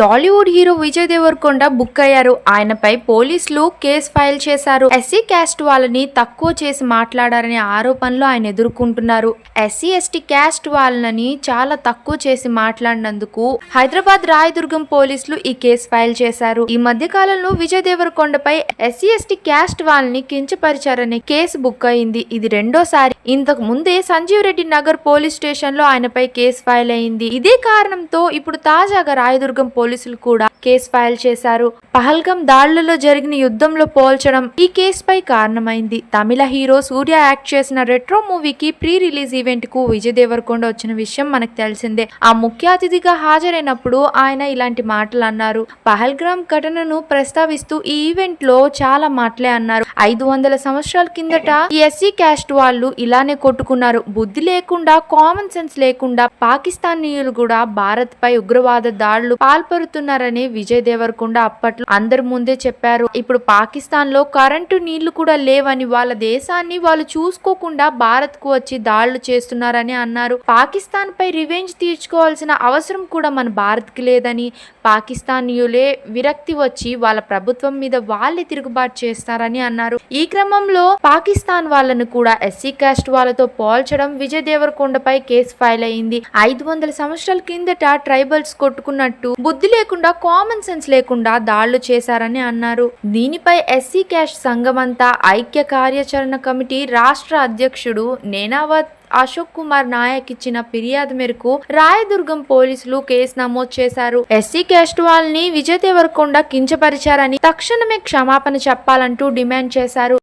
Tollywood hero Vijay Deverakonda book అయ్యారు. ఆయనపై పోలీసులు కేసు ఫైల్ చేశారు. ఎస్సీ క్యాస్ట్ వాళ్ళని తక్కువ చేసి మాట్లాడారనే ఆరోపణలు ఆయన ఎదుర్కొంటున్నారు. ఎస్సీ ఎస్టీ క్యాస్ట్ వాళ్ళని చాలా తక్కువ చేసి మాట్లాడినందుకు హైదరాబాద్ రాయదుర్గం పోలీసులు ఈ కేసు ఫైల్ చేశారు. ఈ మధ్య కాలంలో విజయ్ దేవరకొండపై ఎస్సీ ఎస్టీ క్యాస్ట్ వాళ్ళని కించపరిచారనే కేసు బుక్ అయింది. ఇది రెండోసారి. ఇంతకు ముందే సంజీవ్ రెడ్డి నగర్ పోలీస్ స్టేషన్లో ఆయనపై కేసు ఫైల్ అయింది. ఇదే కారణంతో ఇప్పుడు తాజాగా రాయదుర్గం పోలీసులు కూడా కేసు ఫైల్ చేశారు. పహల్గం దాడులలో జరిగిన యుద్ధంలో పోల్చడం ఈ కేసుపై కారణమైంది. తమిళ హీరో సూర్య యాక్ట్ చేసిన రెట్రో మూవీకి ప్రీ రిలీజ్ ఈవెంట్కు విజయ్ దేవరకొండ వచ్చిన విషయం మనకు తెలిసిందే. ఆ ముఖ్య అతిథిగా హాజరైనప్పుడు ఆయన ఇలాంటి మాటలు అన్నారు. పహల్గ్రామ్ ఘటనను ప్రస్తావిస్తూ ఈ ఈవెంట్లో చాలా మాటలే అన్నారు. ఐదు వందల సంవత్సరాల కిందట ఈ ఎస్సీ క్యాస్ట్ వాళ్ళు ఇలానే కొట్టుకున్నారు. బుద్ధి లేకుండా కామన్ సెన్స్ లేకుండా పాకిస్తానీయులు కూడా భారత్ పై ఉగ్రవాద దాడులు పాల్పడుతున్నారని విజయ్ దేవరకొండ అప్పట్లో అందరి ముందే చెప్పారు. ఇప్పుడు పాకిస్తాన్లో కరెంటు నీళ్ళు కూడా లేవని వాళ్ళ దేశాన్ని వాళ్ళు చూసుకోకుండా భారత్కు వచ్చి దాడులు చేస్తున్నారని అన్నారు. పాకిస్తాన్ పై రివెంజ్ తీర్చుకోవాల్సిన అవసరం కూడా మన భారత్కి లేదని పాకిస్తానీయులే విరక్తి వచ్చి వాళ్ళ ప్రభుత్వం మీద వాళ్ళే తిరుగుబాటు చేస్తారని అన్నారు. ఈ క్రమంలో పాకిస్తాన్ వాళ్ళను కూడా ఎస్సీ కాస్ట్ వాళ్ళతో పోల్చడం విజయ్ దేవరకొండపై కేసు ఫైల్ అయింది. ఐదు వందల సంవత్సరాల కిందట ట్రైబల్స్ కొట్టుకున్నట్టు బుద్ధి లేకుండా కామన్ సెన్స్ లేకుండా దాడులు చేశారని అన్నారు. దీనిపై ఎస్సీ క్యాస్ట్ సంఘమంతా ఐక్య కార్యాచరణ కమిటీ రాష్ట్ర అధ్యక్షుడు నేనావత్ అశోక్ కుమార్ నాయక్ ఇచ్చిన ఫిర్యాదు మేరకు రాయదుర్గం పోలీసులు కేసు నమోదు చేశారు. ఎస్సీ క్యాస్ట్ వాళ్ళని విజయ్ దేవరకొండ కించపరిచారని తక్షణమే క్షమాపణ చెప్పాలంటూ డిమాండ్ చేశారు.